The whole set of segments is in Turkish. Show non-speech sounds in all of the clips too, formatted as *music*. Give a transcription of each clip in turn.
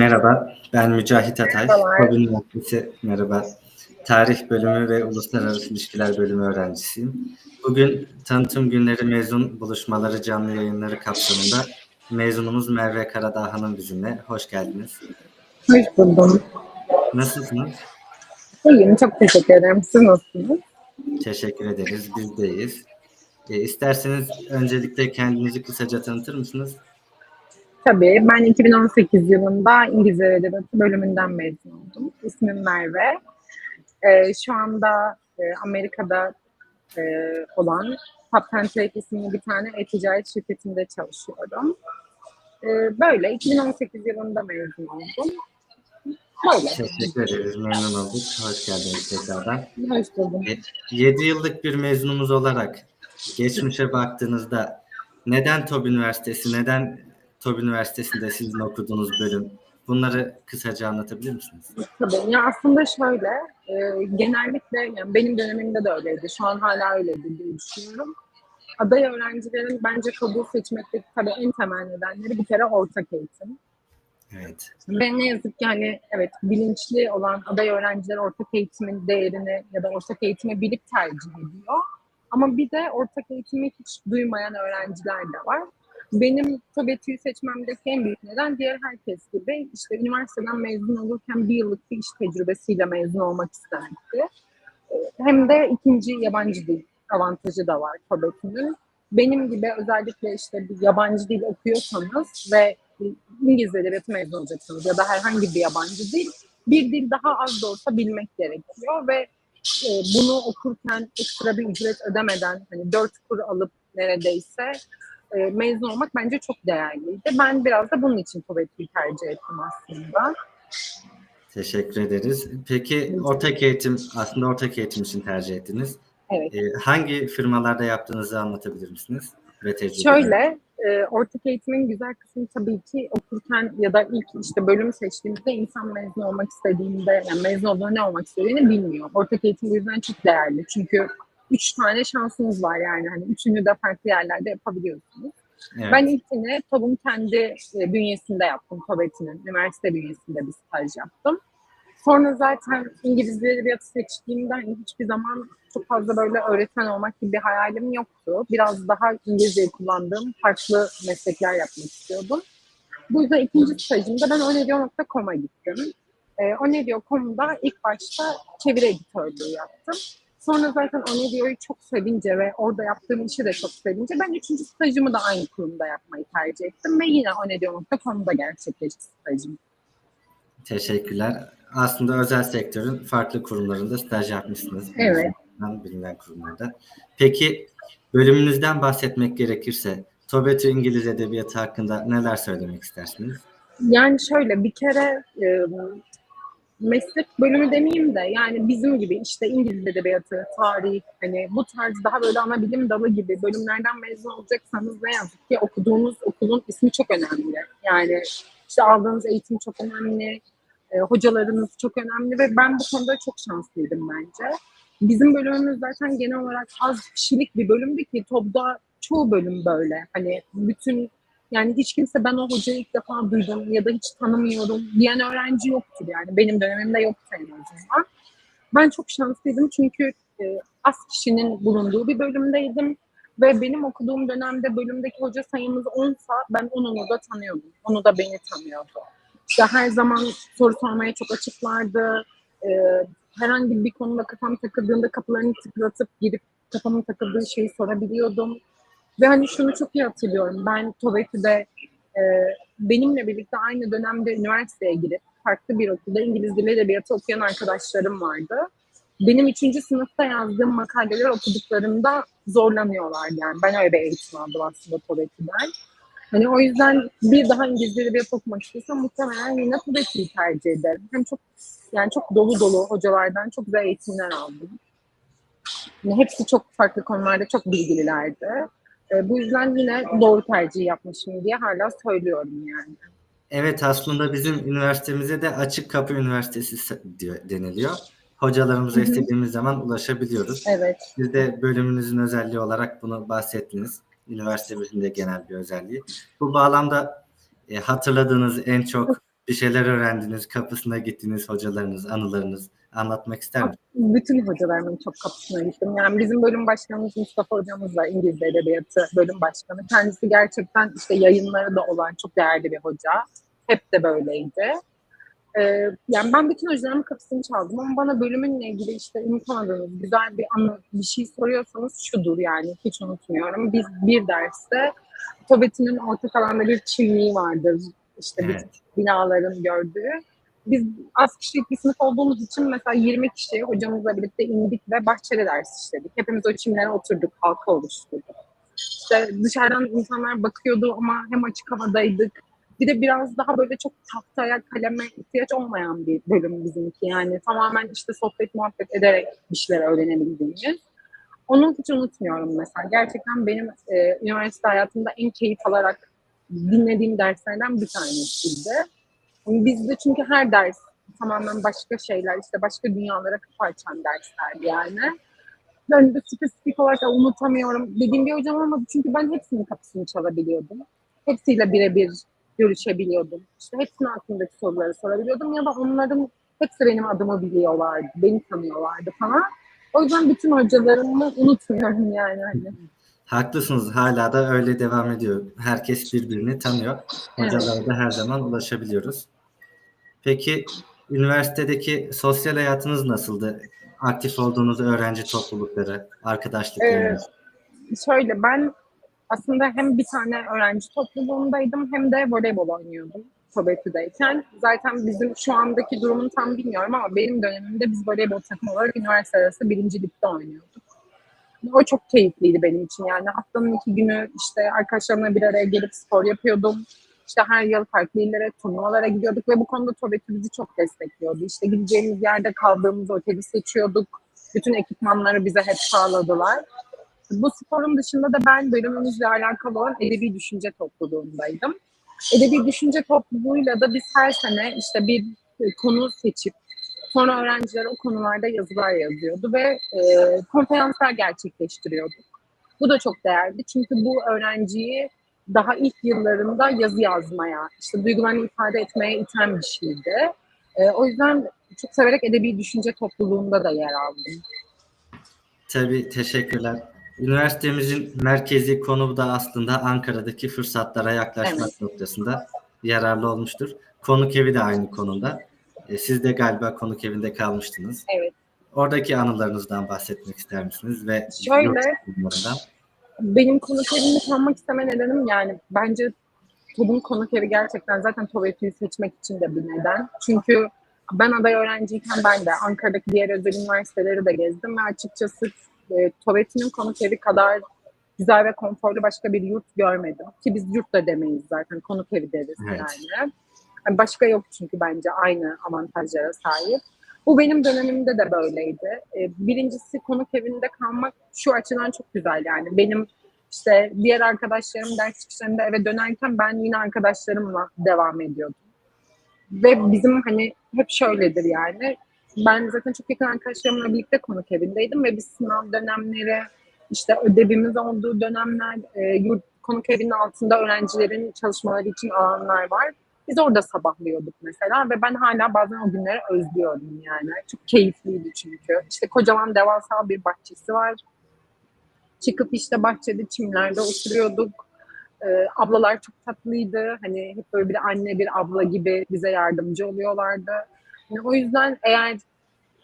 Merhaba, ben Mücahit Atay. Kobi Üniversitesi merhaba. Tarih bölümü ve Uluslararası İlişkiler bölümü öğrencisiyim. Bugün tanıtım günleri mezun buluşmaları canlı yayınları kapsamında mezunumuz Merve Karadağ Hanım bizimle. Hoş geldiniz. Hoş buldum. Nasılsınız? İyiyim, çok teşekkür ederim. Siz nasılsınız? Teşekkür ederiz. Biz de iyiyiz. E, isterseniz öncelikle kendinizi kısaca tanıtır mısınız? Tabii, ben 2018 yılında İngilizce ve Edebiyatı bölümünden mezun oldum. İsmim Merve. Ee, şu anda e, Amerika'da e, olan Trade isimli bir tane e-ticaret şirketinde çalışıyorum. Ee, böyle, 2018 yılında mezun oldum. Böyle. Teşekkür ederiz. Memnun olduk. Hoş geldiniz tekrardan. Hoş buldum. 7 yıllık bir mezunumuz olarak geçmişe baktığınızda neden TOB Üniversitesi, neden TOB Üniversitesi'nde sizin okuduğunuz bölüm? Bunları kısaca anlatabilir misiniz? Tabii. Ya aslında şöyle, e, genellikle yani benim dönemimde de öyleydi. Şu an hala öyledir diye düşünüyorum. Aday öğrencilerin bence kabul seçmekteki tabii en temel nedenleri bir kere ortak eğitim. Evet. Ve ne yazık ki hani evet bilinçli olan aday öğrenciler ortak eğitimin değerini ya da ortak eğitimi bilip tercih ediyor. Ama bir de ortak eğitimi hiç duymayan öğrenciler de var. Benim TOBETÜ'yü seçmemdeki en büyük neden diğer herkes gibi işte üniversiteden mezun olurken bir yıllık bir iş tecrübesiyle mezun olmak istemekti. Ee, Hem de ikinci yabancı dil avantajı da var TOBETÜ'nün. Benim gibi özellikle işte bir yabancı dil okuyorsanız ve İngiliz edebiyatı mezun olacaksınız ya da herhangi bir yabancı dil, bir dil daha az da olsa bilmek gerekiyor ve e, bunu okurken ekstra bir ücret ödemeden hani dört kur alıp neredeyse e, mezun olmak bence çok değerliydi. Ben biraz da bunun için TOBETÜ'yü tercih ettim aslında. Teşekkür ederiz. Peki ortak eğitim, aslında ortak eğitim için tercih ettiniz. Evet. Ee, hangi firmalarda yaptığınızı anlatabilir misiniz? Ve. Şöyle, e, ortak eğitimin güzel kısmı tabii ki okurken ya da ilk işte bölüm seçtiğimizde insan mezun olmak istediğinde, yani mezun olduğunda ne olmak istediğini bilmiyor. Ortak eğitim bu yüzden çok değerli. Çünkü üç tane şansınız var yani. Hani üçünü de farklı yerlerde yapabiliyorsunuz. Evet. Ben ilkini TOB'un kendi e, bünyesinde yaptım. TOBET'inin üniversite bünyesinde bir staj yaptım. Sonra zaten İngilizce edebiyatı seçtiğimde hani hiçbir zaman çok fazla böyle öğretmen olmak gibi bir hayalim yoktu. Biraz daha İngilizceyi kullandığım farklı meslekler yapmak istiyordum. Bu yüzden ikinci stajımda ben onedio.com'a gittim. E, onedio.com'da ilk başta çeviri editörlüğü yaptım. Sonra zaten Onedio'yu çok sevince ve orada yaptığım işi de çok sevince ben üçüncü stajımı da aynı kurumda yapmayı tercih ettim ve yine Onedio.com'da gerçekleşti stajım. Teşekkürler. Aslında özel sektörün farklı kurumlarında staj yapmışsınız. Evet. Bilinen- kurumlarda. Peki bölümünüzden bahsetmek gerekirse TOBETÜ İngiliz Edebiyatı hakkında neler söylemek istersiniz? Yani şöyle bir kere e, meslek bölümü demeyeyim de yani bizim gibi işte İngiliz edebiyatı, tarih hani bu tarz daha böyle ana bilim dalı gibi bölümlerden mezun olacaksanız ne yazık ki okuduğunuz okulun ismi çok önemli. Yani işte aldığınız eğitim çok önemli, e, hocalarınız çok önemli ve ben bu konuda çok şanslıydım bence. Bizim bölümümüz zaten genel olarak az kişilik bir bölümdü ki TOB'da çoğu bölüm böyle. Hani bütün yani hiç kimse ben o hocayı ilk defa duydum ya da hiç tanımıyorum diyen öğrenci yoktur yani. Benim dönemimde yoktu en azından. Ben çok şanslıydım çünkü e, az kişinin bulunduğu bir bölümdeydim. Ve benim okuduğum dönemde bölümdeki hoca sayımız 10'sa ben onunu da tanıyordum. Onu da beni tanıyordu. İşte her zaman soru sormaya çok açıklardı. E, herhangi bir konuda kafam takıldığında kapılarını tıklatıp girip kafamın takıldığı şeyi sorabiliyordum. Ve hani şunu çok iyi hatırlıyorum. Ben TOBETÜ'de e, benimle birlikte aynı dönemde üniversiteye girip farklı bir okulda İngiliz Dili Edebiyatı okuyan arkadaşlarım vardı. Benim üçüncü sınıfta yazdığım makaleler okuduklarında zorlanıyorlar yani. Ben öyle bir eğitim aldım aslında TOBETÜ'den. Hani o yüzden bir daha İngilizce edebiyat okumak istiyorsam muhtemelen yine TOBETÜ'yü tercih ederim. Hem çok yani çok dolu dolu hocalardan çok güzel eğitimler aldım. Yani hepsi çok farklı konularda çok bilgililerdi. E, bu yüzden yine doğru tercih yapmışım diye hala söylüyorum yani. Evet aslında bizim üniversitemize de Açık Kapı Üniversitesi deniliyor. Hocalarımıza Hı hı. istediğimiz zaman ulaşabiliyoruz. Evet. Siz de bölümünüzün özelliği olarak bunu bahsettiniz. Üniversitemizin de genel bir özelliği. Bu bağlamda e, hatırladığınız en çok bir şeyler öğrendiniz, kapısına gittiğiniz hocalarınız, anılarınız anlatmak ister misiniz? Bütün hocalarımın çok kapısına gittim. Yani bizim bölüm başkanımız Mustafa hocamız var. İngiliz Edebiyatı bölüm başkanı. Kendisi gerçekten işte yayınları da olan çok değerli bir hoca. Hep de böyleydi. Ee, yani ben bütün hocalarımın kapısını çaldım ama bana bölümünle ilgili işte unutamadığınız güzel bir anı, bir şey soruyorsanız şudur yani hiç unutmuyorum. Biz bir derste Tobet'in orta alanda bir çimliği vardır. İşte Evet. bütün binaların gördüğü. Biz az kişilik bir sınıf olduğumuz için mesela 20 kişi hocamızla birlikte indik ve bahçeli ders işledik. Hepimiz o çimlere oturduk, halka oluşturduk. İşte dışarıdan insanlar bakıyordu ama hem açık havadaydık. Bir de biraz daha böyle çok tahtaya, kaleme ihtiyaç olmayan bir bölüm bizimki. Yani tamamen işte sohbet muhabbet ederek bir şeyler öğrenebildiğimiz. Onu hiç unutmuyorum mesela. Gerçekten benim e, üniversite hayatımda en keyif alarak dinlediğim derslerden bir tanesiydi. Bizde çünkü her ders tamamen başka şeyler, işte başka dünyalara kapı açan derslerdi yani. Ben de spesifik olarak unutamıyorum. Dediğim bir hocam olmadı çünkü ben hepsinin kapısını çalabiliyordum. Hepsiyle birebir görüşebiliyordum. İşte hepsinin hakkındaki soruları sorabiliyordum ya da onların hepsi benim adımı biliyorlardı, beni tanıyorlardı falan. O yüzden bütün hocalarımı unutmuyorum yani. Hani. Haklısınız. Hala da öyle devam ediyor. Herkes birbirini tanıyor. Hocalara da her zaman ulaşabiliyoruz. Peki üniversitedeki sosyal hayatınız nasıldı? Aktif olduğunuz öğrenci toplulukları, arkadaşlıklarınız. Şöyle ben aslında hem bir tane öğrenci topluluğundaydım hem de voleybol oynuyordum Tobetü'deyken. Zaten bizim şu andaki durumunu tam bilmiyorum ama benim dönemimde biz voleybol takımı olarak üniversite arası birinci ligde oynuyorduk. O çok keyifliydi benim için yani haftanın iki günü işte arkadaşlarımla bir araya gelip spor yapıyordum. İşte her yıl farklı illere, turnuvalara gidiyorduk ve bu konuda Tobetü bizi çok destekliyordu. İşte gideceğimiz yerde kaldığımız oteli seçiyorduk. Bütün ekipmanları bize hep sağladılar. Bu sporun dışında da ben bölümümüzle alakalı olan edebi düşünce topluluğundaydım. Edebi düşünce topluluğuyla da biz her sene işte bir konu seçip sonra öğrenciler o konularda yazılar yazıyordu ve e, konferanslar gerçekleştiriyorduk. Bu da çok değerli çünkü bu öğrenciyi daha ilk yıllarında yazı yazmaya, işte duygularını ifade etmeye iten bir şeydi. E, o yüzden çok severek edebi düşünce topluluğunda da yer aldım. Tabii teşekkürler. Üniversitemizin merkezi konumu da aslında Ankara'daki fırsatlara yaklaşmak Evet. noktasında yararlı olmuştur. Konuk evi de aynı konumda. E, Siz de galiba konuk evinde kalmıştınız. Evet. Oradaki anılarınızdan bahsetmek ister misiniz? Ve Şöyle? Benim konuk evimde kalmak isteme nedenim yani bence TOB'un konuk evi gerçekten zaten TOB evi'yi seçmek için de bir neden. Çünkü ben aday öğrenciyken ben de Ankara'daki diğer özel üniversiteleri de gezdim ve açıkçası e, TOBET'inin konuk evi kadar güzel ve konforlu başka bir yurt görmedim. Ki biz yurt da demeyiz zaten konuk evi deriz Evet. yani. Yani Başka yok çünkü bence aynı avantajlara sahip. Bu benim dönemimde de böyleydi. Ee, Birincisi konuk evinde kalmak şu açıdan çok güzel yani. Benim işte diğer arkadaşlarım ders çıkışlarında eve dönerken ben yine arkadaşlarımla devam ediyordum. Ve bizim hani hep şöyledir yani. Ben zaten çok yakın arkadaşlarımla birlikte konuk evindeydim ve biz sınav dönemleri, işte ödevimiz olduğu dönemler, e, yurt konuk evinin altında öğrencilerin çalışmaları için alanlar var. Biz orada sabahlıyorduk mesela ve ben hala bazen o günleri özlüyorum yani. Çok keyifliydi çünkü. İşte kocaman devasa bir bahçesi var. Çıkıp işte bahçede çimlerde oturuyorduk. Ee, ablalar çok tatlıydı. Hani hep böyle bir anne bir abla gibi bize yardımcı oluyorlardı. Yani o yüzden eğer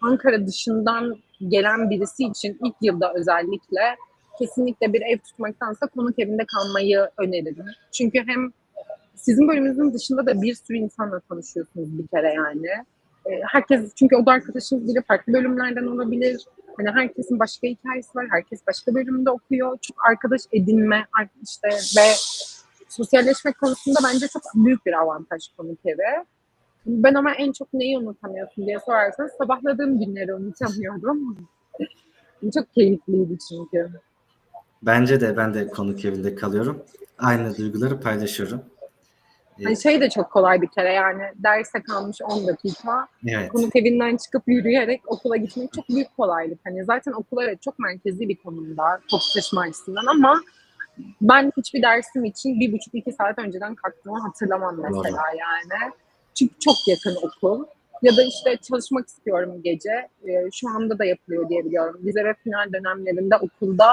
Ankara dışından gelen birisi için ilk yılda özellikle kesinlikle bir ev tutmaktansa konuk evinde kalmayı öneririm. Çünkü hem sizin bölümünüzün dışında da bir sürü insanla tanışıyorsunuz bir kere yani. Ee, Herkes çünkü o da arkadaşınız bile farklı bölümlerden olabilir. Hani herkesin başka hikayesi var. Herkes başka bölümde okuyor. Çok arkadaş edinme işte ve sosyalleşmek konusunda bence çok büyük bir avantaj konuk evi. Ben ama en çok neyi unutamıyorsun diye sorarsanız sabahladığım günleri unutamıyorum. *laughs* çok keyifliydi çünkü. Bence de ben de konuk evinde kalıyorum. Aynı duyguları paylaşıyorum. Hani şey de çok kolay bir kere yani derse kalmış 10 dakika Evet. konuk evinden çıkıp yürüyerek okula gitmek çok büyük kolaylık. Hani zaten okul evet çok merkezi bir konumda top taşıma açısından ama ben hiçbir dersim için bir buçuk iki saat önceden kalktığımı hatırlamam mesela yani. Çünkü çok yakın okul. Ya da işte çalışmak istiyorum gece. Ee, şu anda da yapılıyor diye biliyorum. Vize ve final dönemlerinde okulda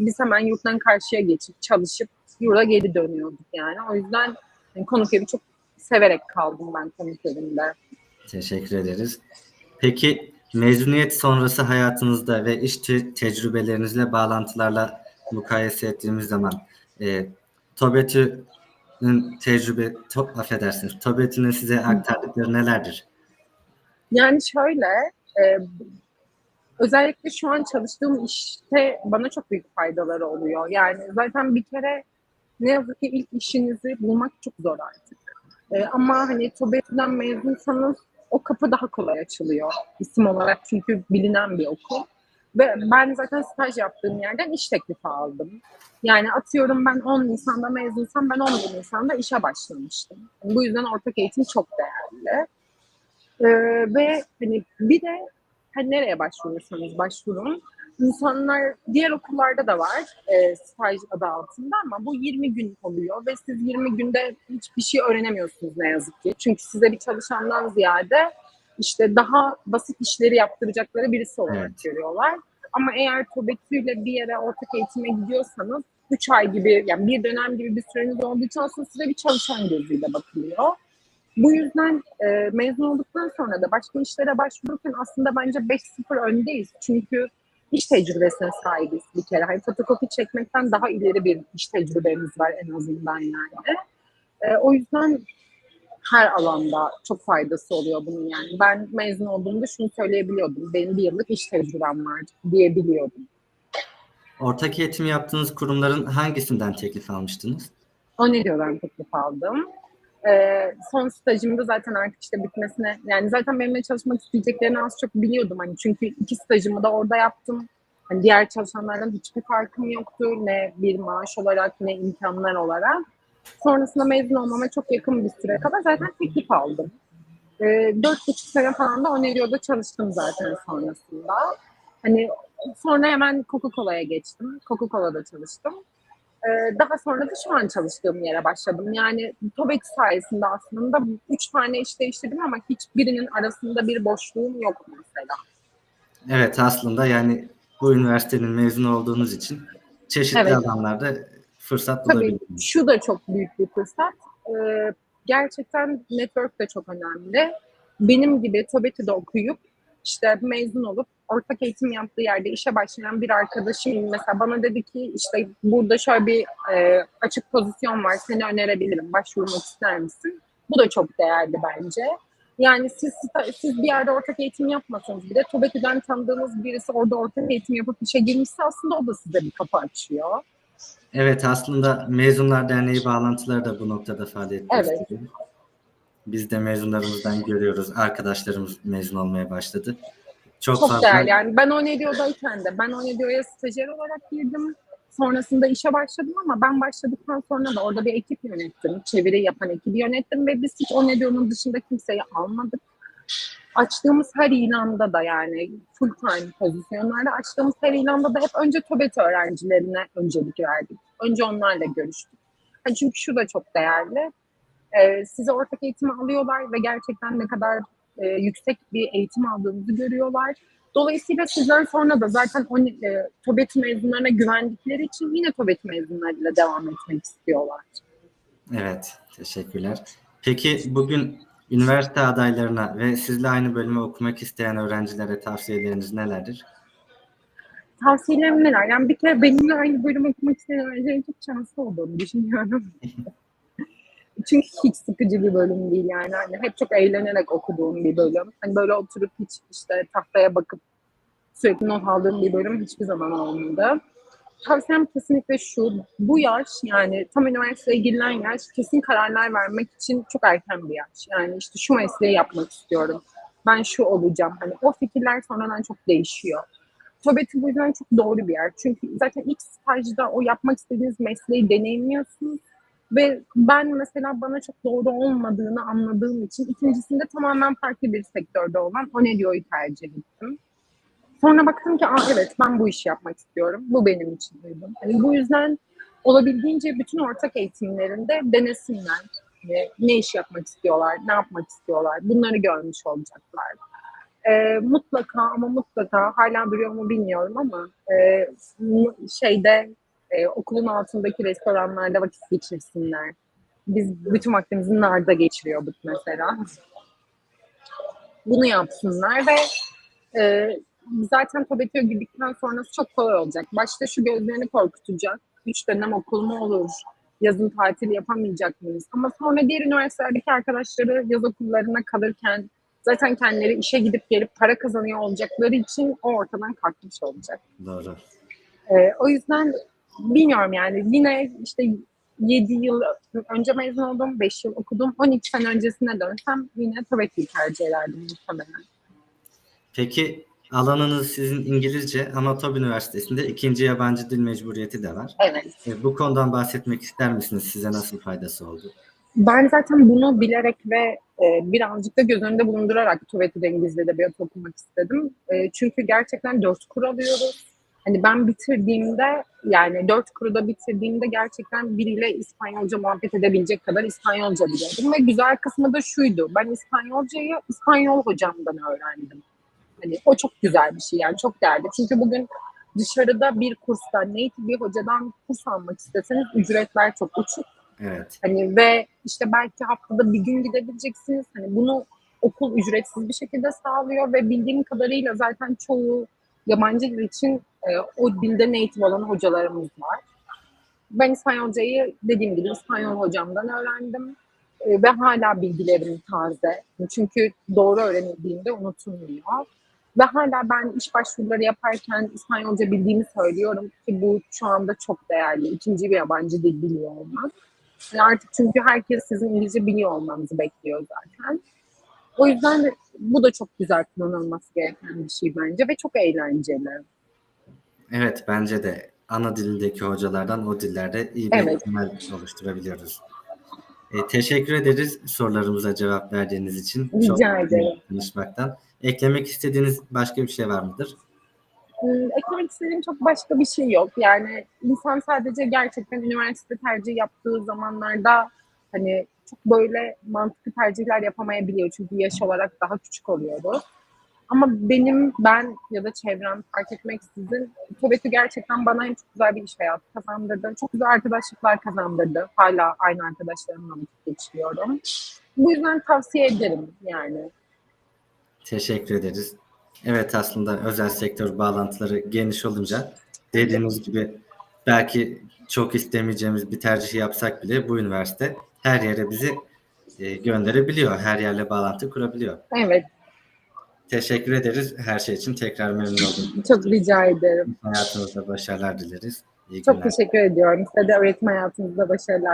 biz hemen yurttan karşıya geçip çalışıp yurda geri dönüyorduk yani. O yüzden yani konuk evi çok severek kaldım ben konuk evinde. Teşekkür ederiz. Peki mezuniyet sonrası hayatınızda ve iş te- tecrübelerinizle bağlantılarla mukayese ettiğimiz zaman e, TOBETÜ'nün tecrübe, to, affedersiniz, TOBETÜ'nün size aktardıkları nelerdir? Yani şöyle, e, özellikle şu an çalıştığım işte bana çok büyük faydaları oluyor. Yani zaten bir kere ne yazık ki ilk işinizi bulmak çok zor artık. E, ama hani TOBETÜ'den mezunsanız o kapı daha kolay açılıyor isim olarak çünkü bilinen bir okul. Ve ben zaten staj yaptığım yerden iş teklifi aldım. Yani atıyorum ben 10 Nisan'da mezunsam ben 11 Nisan'da işe başlamıştım. Bu yüzden ortak eğitim çok değerli. Ee, ve hani bir de hani nereye başvurursanız başvurun. İnsanlar diğer okullarda da var e, staj adı altında ama bu 20 gün oluyor ve siz 20 günde hiçbir şey öğrenemiyorsunuz ne yazık ki. Çünkü size bir çalışandan ziyade işte daha basit işleri yaptıracakları birisi olarak Evet. görüyorlar. Ama eğer TOBETÜ'yle bir yere ortak eğitime gidiyorsanız 3 ay gibi yani bir dönem gibi bir süreniz olduğu için aslında size bir çalışan gözüyle bakılıyor. Bu yüzden e, mezun olduktan sonra da başka işlere başvururken aslında bence 5-0 öndeyiz. Çünkü iş tecrübesine sahibiz bir kere. Hani fotokopi çekmekten daha ileri bir iş tecrübemiz var en azından yani. E, o yüzden her alanda çok faydası oluyor bunun yani. Ben mezun olduğumda şunu söyleyebiliyordum. Benim bir yıllık iş tecrübem var diyebiliyordum. Ortak eğitim yaptığınız kurumların hangisinden teklif almıştınız? O ne diyor ben teklif aldım. Ee, son stajımda zaten artık işte bitmesine yani zaten benimle çalışmak isteyeceklerini az çok biliyordum hani çünkü iki stajımı da orada yaptım. Hani diğer çalışanlardan hiçbir farkım yoktu ne bir maaş olarak ne imkanlar olarak. Sonrasında mezun olmama çok yakın bir süre kadar zaten teklif aldım. Ee, dört buçuk sene falan da Onerio'da çalıştım zaten sonrasında. Hani sonra hemen Coca-Cola'ya geçtim. Coca-Cola'da çalıştım. Ee, daha sonra da şu an çalıştığım yere başladım. Yani TOBET sayesinde aslında üç tane iş değiştirdim ama hiçbirinin arasında bir boşluğum yok mesela. Evet aslında yani bu üniversitenin mezun olduğunuz için çeşitli Evet. alanlarda fırsat Tabii şu da çok büyük bir fırsat. Ee, gerçekten network de çok önemli. Benim gibi TOBET'de okuyup işte mezun olup ortak eğitim yaptığı yerde işe başlayan bir arkadaşım mesela bana dedi ki işte burada şöyle bir e, açık pozisyon var seni önerebilirim başvurmak ister misin? Bu da çok değerli bence. Yani siz siz bir yerde ortak eğitim yapmasanız bile TOBET'den tanıdığınız birisi orada ortak eğitim yapıp işe girmişse aslında o da size bir kapı açıyor. Evet aslında Mezunlar Derneği bağlantıları da bu noktada faaliyet Evet. gösteriyor. Biz de mezunlarımızdan görüyoruz. Arkadaşlarımız mezun olmaya başladı. Çok, Çok değerli. Yani ben Onedio'dayken de ben Onedio'ya stajyer olarak girdim. Sonrasında işe başladım ama ben başladıktan sonra da orada bir ekip yönettim. Çeviri yapan ekibi yönettim ve biz hiç Onedio'nun dışında kimseyi almadık. Açtığımız her ilanda da yani full time pozisyonlarda açtığımız her ilanda da hep önce TOBET öğrencilerine öncelik verdik. Önce onlarla görüştük. Yani çünkü şu da çok değerli. Ee, size ortak eğitimi alıyorlar ve gerçekten ne kadar e, yüksek bir eğitim aldığınızı görüyorlar. Dolayısıyla sizden sonra da zaten o e, TOBET mezunlarına güvendikleri için yine TOBET mezunlarıyla devam etmek istiyorlar. Evet, teşekkürler. Peki bugün üniversite adaylarına ve sizle aynı bölümü okumak isteyen öğrencilere tavsiyeleriniz nelerdir? Tavsiyelerim neler? Yani bir kere benimle aynı bölüm okumak isteyen öğrencilerin çok şanslı olduğunu düşünüyorum. *laughs* Çünkü hiç sıkıcı bir bölüm değil yani. Hani hep çok eğlenerek okuduğum bir bölüm. Hani böyle oturup hiç işte tahtaya bakıp sürekli not aldığım bir bölüm hiçbir zaman olmadı. Tavsiyem kesinlikle şu, bu yaş yani tam üniversiteye girilen yaş kesin kararlar vermek için çok erken bir yaş. Yani işte şu mesleği yapmak istiyorum, ben şu olacağım. Hani o fikirler sonradan çok değişiyor. TOBET'i bu yüzden çok doğru bir yer. Çünkü zaten ilk stajda o yapmak istediğiniz mesleği deneyimliyorsunuz. Ve ben mesela bana çok doğru olmadığını anladığım için ikincisinde tamamen farklı bir sektörde olan Onedio'yu tercih ettim. Sonra baktım ki Aa, evet ben bu işi yapmak istiyorum. Bu benim için uygun. Hani bu yüzden olabildiğince bütün ortak eğitimlerinde denesinler. Ne, iş yapmak istiyorlar, ne yapmak istiyorlar bunları görmüş olacaklar. Ee, mutlaka ama mutlaka hala biliyor mu bilmiyorum ama e, şeyde e, okulun altındaki restoranlarda vakit geçirsinler. Biz bütün vaktimizi narda geçiriyorduk mesela. Bunu yapsınlar ve e, zaten TOBET'e girdikten sonrası çok kolay olacak. Başta şu gözlerini korkutacak. Üç dönem okul mu olur? Yazın tatil yapamayacak mıyız? Ama sonra diğer üniversitelerdeki arkadaşları yaz okullarına kalırken zaten kendileri işe gidip gelip para kazanıyor olacakları için o ortadan kalkmış olacak. Doğru. Ee, o yüzden bilmiyorum yani yine işte 7 yıl önce mezun oldum, 5 yıl okudum. 12 sene öncesine dönsem yine TOBET'i tercih ederdim muhtemelen. Peki alanınız sizin İngilizce ama TOB Üniversitesi'nde ikinci yabancı dil mecburiyeti de var. Evet. E, bu konudan bahsetmek ister misiniz? Size nasıl faydası oldu? Ben zaten bunu bilerek ve e, birazcık da göz önünde bulundurarak TÜVET'de İngiliz Edebiyatı okumak istedim. E, çünkü gerçekten dört kur alıyoruz. Hani ben bitirdiğimde yani dört kuru da bitirdiğimde gerçekten biriyle İspanyolca muhabbet edebilecek kadar İspanyolca biliyordum. Ve güzel kısmı da şuydu. Ben İspanyolcayı İspanyol hocamdan öğrendim. Hani o çok güzel bir şey yani çok değerli. Çünkü bugün dışarıda bir kursta native bir hocadan kurs almak isteseniz ücretler çok uçuk. Evet. Hani ve işte belki haftada bir gün gidebileceksiniz. Hani bunu okul ücretsiz bir şekilde sağlıyor ve bildiğim kadarıyla zaten çoğu yabancı dil için e, o dilde native olan hocalarımız var. Ben İspanyolcayı dediğim gibi İspanyol hocamdan öğrendim E, ve hala bilgilerim taze. Çünkü doğru öğrenildiğinde unutulmuyor. Ve hala ben iş başvuruları yaparken İspanyolca bildiğimi söylüyorum ki bu şu anda çok değerli. İkinci bir yabancı dil biliyor olmak. Yani artık çünkü herkes sizin İngilizce biliyor olmanızı bekliyor zaten. O yüzden de bu da çok güzel kullanılması gereken bir şey bence ve çok eğlenceli. Evet bence de ana dilindeki hocalardan o dillerde iyi bir Evet. temel oluşturabiliyoruz. E, teşekkür ederiz sorularımıza cevap verdiğiniz için. Rica Çok ederim. tanışmaktan. Eklemek istediğiniz başka bir şey var mıdır? Hmm, Eklemek istediğim çok başka bir şey yok. Yani insan sadece gerçekten üniversite tercihi yaptığı zamanlarda hani çok böyle mantıklı tercihler yapamayabiliyor. Çünkü yaş olarak daha küçük oluyoruz. Ama benim, ben ya da çevrem fark etmeksizin TOBET'i gerçekten bana hem çok güzel bir iş hayatı kazandırdı. Çok güzel arkadaşlıklar kazandırdı. Hala aynı arkadaşlarımla vakit geçiriyorum. Bu yüzden tavsiye ederim yani. Teşekkür ederiz. Evet aslında özel sektör bağlantıları geniş olunca dediğiniz gibi belki çok istemeyeceğimiz bir tercih yapsak bile bu üniversite her yere bizi e, gönderebiliyor. Her yerle bağlantı kurabiliyor. Evet, Teşekkür ederiz her şey için. Tekrar memnun oldum. *laughs* çok rica ederim. Hayatınızda başarılar dileriz. İyi Çok günler. teşekkür ediyorum. Size de öğretim hayatınızda başarılar